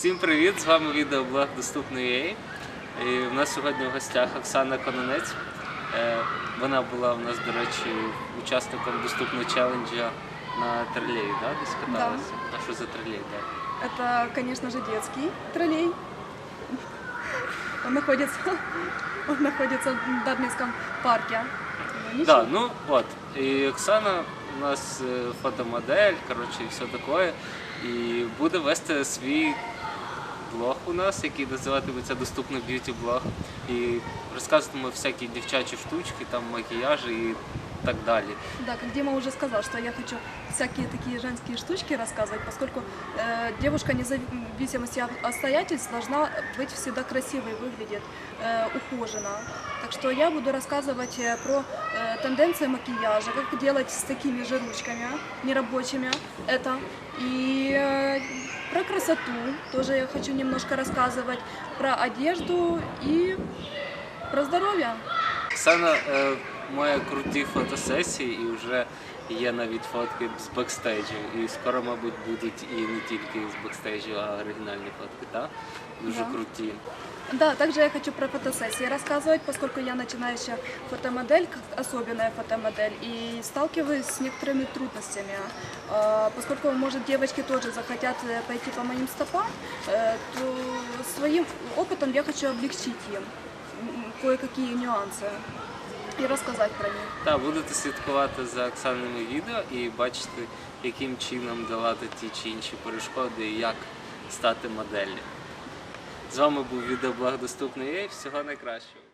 Всім привіт! З вами відеоблог Доступний.ua. І в нас сьогодні в гостях Оксана Кононець. Е, Вона була у нас, до речі, учасником доступного челенджа на тролеї, да? десь каталася? А що за тролей? Да? Это, конечно же, детский троллей. Он находится, он находится в Дарницком парке. Ну, Да, ну от. І Оксана у нас е, фотомодель, коротше, і все таке. І буде вести свій блог у нас, який називатиметься Доступний б'юті блог. І розказуватиме всякі дівчачі штучки, там макіяжі і так далі. Да, как Дима уже сказал, что я хочу всякие такие женские штучки рассказывать, поскольку э, девушка, независимости от обстоятельств, должна быть всегда красивой, выглядит э, ухоженно. Так что я буду рассказывать э, про э, тенденции макияжа, как делать с такими же ручками нерабочими это. И э, про красоту тоже я хочу немножко рассказывать, про одежду и про здоровье. Оксана е, має круті фотосесії і вже є навіть фотки з бекстейджу. І скоро, мабуть, будуть і не тільки з бекстейджу, а оригінальні фотки, так? Дуже Да. круті. Да, также я хочу про фотосессии рассказывать, поскольку я начинающая фотомодель, как особенная фотомодель, и сталкиваюсь с некоторыми трудностями. А, Поскольку, может, девочки тоже захотят э, пойти по моим стопам, э, то своим опытом я хочу облегчить им м, кое-какие нюансы і розказати про них. Так, будете слідкувати за Оксаними відео і бачити, яким чином долати ті чи інші перешкоди і як стати моделлю. З вами був відеоблог доступний. Всього найкращого.